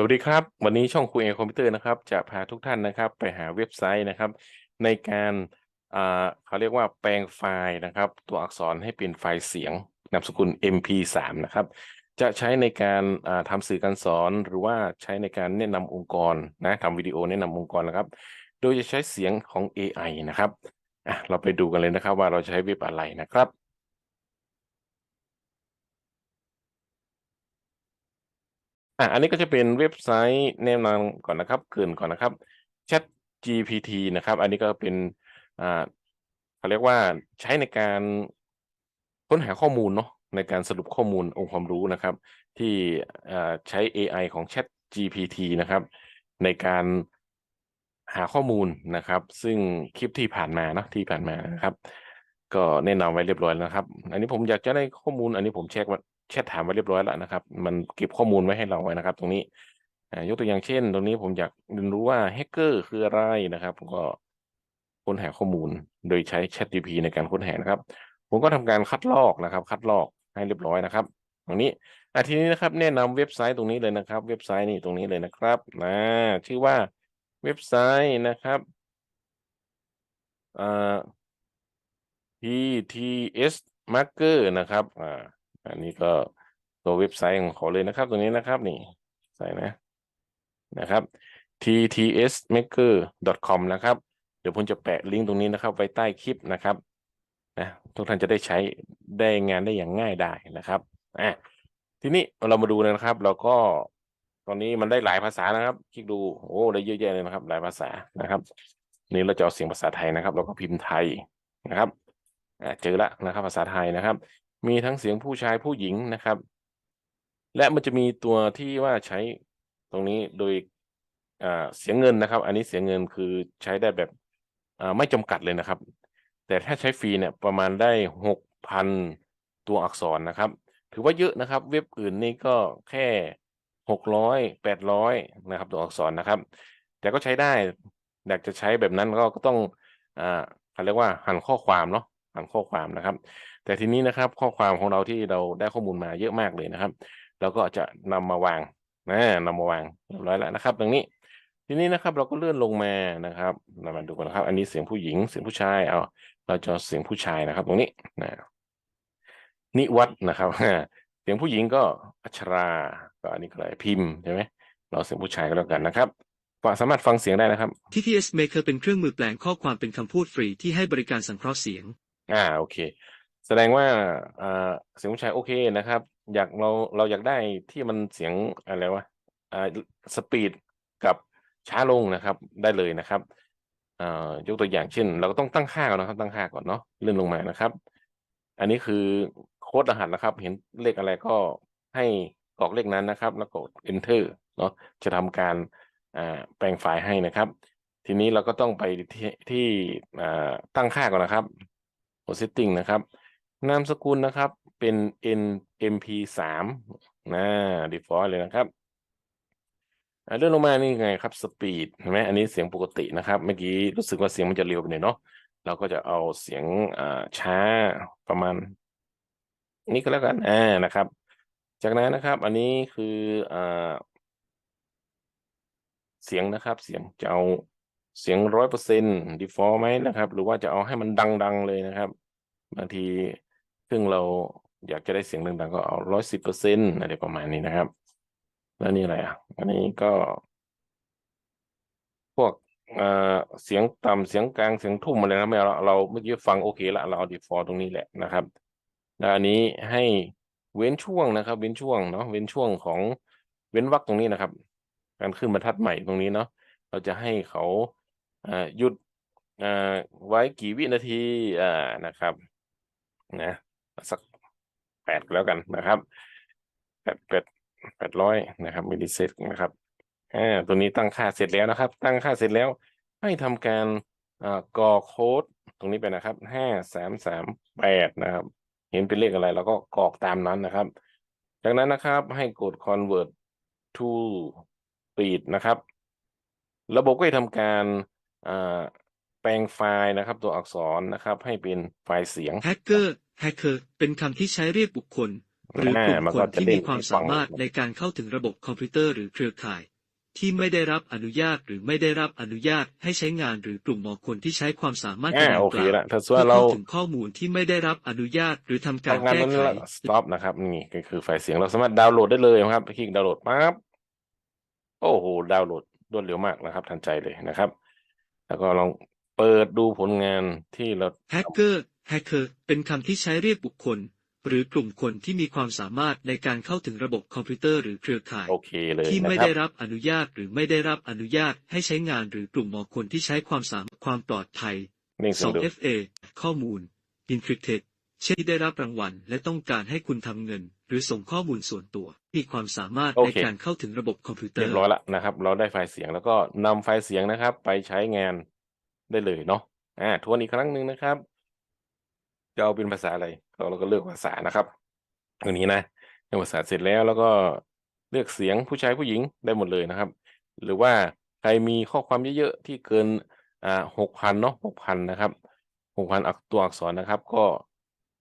สวัสดีครับ วันนี้ช่องคุยเอคอมพิวเตอร์นะครับ จะพาทุกท่านนะครับ ไปหาเว็บไซต์นะครับ ในการเขาเรียกว่าแปลงไฟล์นะครับ ตัวอักษรให้เป็นไฟล์เสียงนามสกุล MP3 นะครับ จะใช้ในการาทำสื่อการสอนหรือว่าใช้ในการแนะนำองค์กรนะทำวิดีโอแนะนำองค์กรนะครับ โดยจะใช้เสียงของ AI นะครับเราไปดูกันเลยนะครับว่าเราใช้เว็บอะไรนะครับ อะอันนี้ก็จะเป็นเว็บไซต์แนะนำก่อนนะครับเกินก่อนนะครับ Chat GPT นะครับ อันนี้ก็เป็นอ่าเขาเรียกว่าใช้ในการค้นหาข้อมูลเนาะในการสรุปข้อมูลองค์ความรู้นะครับ ที่อ่าใช้ AI ของ Chat GPT นะครับ ในการหาข้อมูลนะครับ ซึ่งคลิปที่ผ่านมาเนาะที่ผ่านมานะครับ ก็แนะนำไว้เรียบร้อยแล้วนะครับ อันนี้ผมอยากจะได้ข้อมูล อันนี้ผมเช็คว่า แชทถามไว้เรียบร้อยแล้วนะครับ มันเก็บข้อมูลไว้ให้เราไว้นะครับ ตรงนี้อ่ายกตัวอย่างเช่น ตรงนี้ผมอยากเรียนรู้ว่าแฮกเกอร์คืออะไรนะครับผมก็ค้นหาข้อมูลโดยใช้ ChatGPT ในการค้นหานะครับ ผมก็ทำการคัดลอกนะครับ คัดลอกให้เรียบร้อยนะครับตรงนี้อะทีนี้นะครับ แนะนำเว็บไซต์ตรงนี้เลยนะครับ เว็บไซต์นี่ตรงนี้เลยนะครับนะชื่อว่าเว็บไซต์นะครับอ่า PTS Marker นะครับอ่า อันนี้ก็ตัวเว็บไซต์ของเขาเลยนะครับตรงนี้นะครับนี่ใส่นะนะครับ ttsmaker.com นะครับ เดี๋ยวผมจะแปะลิงก์ตรงนี้นะครับ ไว้ใต้คลิปนะครับนะทุกท่านจะได้ใช้ได้งานได้อย่างง่ายได้นะครับอะทีนี้เรามาดูเลยนะครับ เราก็ตอนนี้มันได้หลายภาษานะครับ คลิกดูโอ้ได้เยอะแยะเลยนะครับ หลายภาษานะครับ นี่เราจะเอาเสียงภาษาไทยนะครับ เราก็พิมพ์ไทยนะครับอ่าเจอละนะครับ ภาษาไทยนะครับ มีทั้งเสียงผู้ชายผู้หญิงนะครับ และมันจะมีตัวที่ว่าใช้ตรงนี้โดยเสียงเงินนะครับ อันนี้เสียงเงินคือใช้ได้แบบไม่จำกัดเลยนะครับ แต่ถ้าใช้ฟรีเนี่ยประมาณได้หกพันตัวอักษรนะครับ ถือว่าเยอะนะครับ เว็บอื่นนี่ก็แค่หกร้อยแปดร้อยนะครับ ตัวอักษรนะครับ แต่ก็ใช้ได้อยากจะใช้แบบนั้นก็ก็ต้องอ่าเขาเรียกว่าหันข้อความเนาะหันข้อความนะครับ แต่ทีนี้นะครับข้อความของเราที่เราได้ข้อมูลมาเยอะมากเลยนะครับเราก็จะนำมาวางนะนำมาวางเรียบร้อยแล้วนะครับ ตรงนี้ ทีนี้นะครับเราก็เลื่อนลงมานะครับเรามาดูกันนะครับ อันนี้เสียงผู้หญิงเสียงผู้ชายเอาเราจะเอาเสียงผู้ชายนะครับ ตรงนี้นะนิวัฒน์นะครับเสียงผู้หญิงก็อัชรา ก็อันนี้ก็เลยพิมพ์ใช่ไหมเราเสียงผู้ชายก็แล้วกันนะครับฟังสามารถฟังเสียงได้นะครับ TTS Maker เป็นเครื่องมือแปลงข้อความเป็นคำพูดฟรีที่ให้บริการสังเคราะห์เสียง อ่าโอเค แสดงว่าเสียงผู้ชายโอเคนะครับ อยากเราเราอยากได้ที่มันเสียงอะไรวะอ่าสปีดกับช้าลงนะครับได้เลยนะครับอ่ายกตัวอย่างเช่น เราก็ต้องตั้งค่าก่อนนะครับตั้งค่าก่อนเนาะเลื่อนลงมานะครับ อันนี้คือโค้ดรหัสนะครับ เห็นเลขอะไรก็ให้กรอกเลขนั้นนะครับ แล้วกด enter เนาะจะทำการอ่าแปลงไฟล์ให้นะครับ ทีนี้เราก็ต้องไปที่ที่อ่าตั้งค่าก่อนนะครับ setting นะครับ นามสกุลนะครับ เป็น n mp3 นะ default เลยนะครับเลื่อนลงมานี่ไงครับ speed เห็นไหมอันนี้เสียงปกตินะครับเมื่อกี้รู้สึกว่าเสียงมันจะเร็วไปหน่อยเนาะเราก็จะเอาเสียงอ่าช้าประมาณ นี้ก็แล้วกันอ่านะครับ จากนั้นนะครับ อันนี้คืออ่าเสียงนะครับ เสียงจะเอาเสียงร้อยเปอร์เซ็นต์ default ไหมนะครับ หรือว่าจะเอาให้มันดัง ๆ เลยนะครับบางที ซึ่งเราอยากจะได้เสียงดังๆก็เอาร้อยสิบเปอร์เซ็นต์อะไรประมาณนี้นะครับ แล้วนี่อะไรอะ อันนี้ก็ พวกเอ่อเสียงต่ำเสียงกลางเสียงทุ่มอะไรนะไม่เอาเราเมื่อกี้ฟังโอเคละเราเอา default ตรงนี้แหละนะครับแล้วอันนี้ให้เว้นช่วงนะครับ เว้นช่วงเนาะเว้นช่วงของเว้นวรรคตรงนี้นะครับ การขึ้นบรรทัดใหม่ตรงนี้เนาะเราจะให้เขาหยุดไว้กี่วินาทีนะครับ นะ สักแปดแล้วกันนะครับแปดแปดแปดร้อยนะครับมิลลิเซกนะครับอ่าตัวนี้ตั้งค่าเสร็จแล้วนะครับ ตั้งค่าเสร็จแล้วให้ทำการอ่ากรอโค้ดตรงนี้ไปนะครับห้าสามสามแปดนะครับ เห็นเป็นเลขอะไรเราก็กรอกตามนั้นนะครับ จากนั้นนะครับให้กด convert to speed นะครับ ระบบก็จะทำการอ่าแปลงไฟล์นะครับ ตัวอักษรนะครับ ให้เป็นไฟล์เสียง Hacker ป็นคำที่ใช้เรียกบุคคล หรือกลุ่มมันคก็นจะที่เด้มีงความอีกสาฝั่งหมานึ่รงถในการเข้าถึงระบบคอมพิวเตอร์หรือเครือข่าย ที่ไม่ได้รับอนุญาตหรือไม่ได้รับอนุญาตให้ใช้งานหรือกลุ่มบุคคลที่ใช้ความสามารถอ่าดังโอเคกล่าวละถ้าสมมเพื่อติเราเข้าถึงข้อมูลที่ไม่ได้รับอนุญาตหรือทำการทำงานแก้นั้นไขแล้ว stop นะครับนี่ก็คือไฟล์เสียงเราสามารถดาวน์โหลดได้เลยนะครับคลิกดาวน์โหลดปั๊บโอ้โหดาวน์โหลดรวดเร็วมากนะครับ ทันใจเลยนะครับ แล้วก็ลองเปิดดูผลงานที่เราแฮกเกอร์ แฮกเกอร์เป็นคำที่ใช้เรียกบุคคล หรือกลุ่มคนที่มีความสามารถในการเข้าถึงระบบคอมพิวเตอร์หรือเครือข่าย โอเคเลยที่นะไม่ครัได้บรับอนุญาตหรือไม่ได้รับอนุญาตให้ใช้งานหรือกลุ่มบุคคลที่ใช้ความสามารถความปลอดภัยนิ่งเสียงดู 2FA ข้อมูล encrypted เช่นที่ได้รับรางวัล และต้องการให้คุณทำเงิน หรือส่งข้อมูลส่วนตัว มีความสามารถโอในเค การเข้าถึงระบบคอมพิวเตอเรียร์ บร้อยแล้วนะครับ เราได้ไฟล์เสียงแล้วก็นำไฟล์เสียงนะครับ ไปใช้งานได้เลยเนาะอ่าทวนอีกครั้งหนึ่งนะครับ จะเอาเป็นภาษาอะไร เราเราก็เลือกภาษานะครับตรงนี้นะเลือกภาษาเสร็จแล้วแล้วก็เลือกเสียงผู้ชายผู้หญิงได้หมดเลยนะครับ หรือว่าใครมีข้อความเยอะๆที่เกินอ่าหกพันเนาะหกพันนะครับหกพันตัวอักษรนะครับ ก็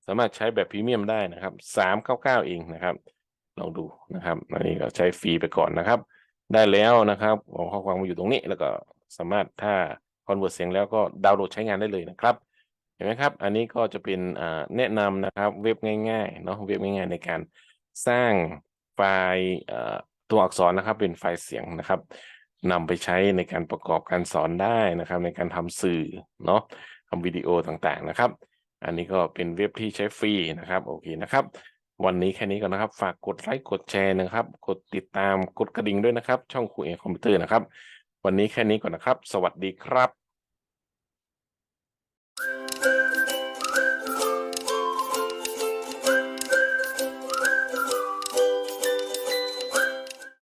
สามารถใช้แบบพรีเมียมได้นะครับสามเก้าเก้าเองนะครับลองดูนะครับอันนี้ก็ใช้ฟรีไปก่อนนะครับ ได้แล้วนะครับเอาข้อความมาอยู่ตรงนี้แล้วก็สามารถถ้าคอนเวิร์ตเสียงแล้วก็ดาวน์โหลดใช้งานได้เลยนะครับ เห็นไหมครับ อันนี้ก็จะเป็นแนะนำนะครับเว็บง่ายๆเนาะเว็บง่ายๆในการสร้างไฟล์ตัวอักษรนะครับ เป็นไฟล์เสียงนะครับนำไปใช้ในการประกอบการสอนได้นะครับ ในการทำสื่อเนาะทำวิดีโอต่างๆนะครับ อันนี้ก็เป็นเว็บที่ใช้ฟรีนะครับโอเคนะครับ วันนี้แค่นี้ก่อนนะครับ ฝากกดไลค์กดแชร์นะครับ กดติดตามกดกระดิ่งด้วยนะครับ ช่องครูเอคอมพิวเตอร์นะครับ วันนี้แค่นี้ก่อนนะครับ สวัสดีครับ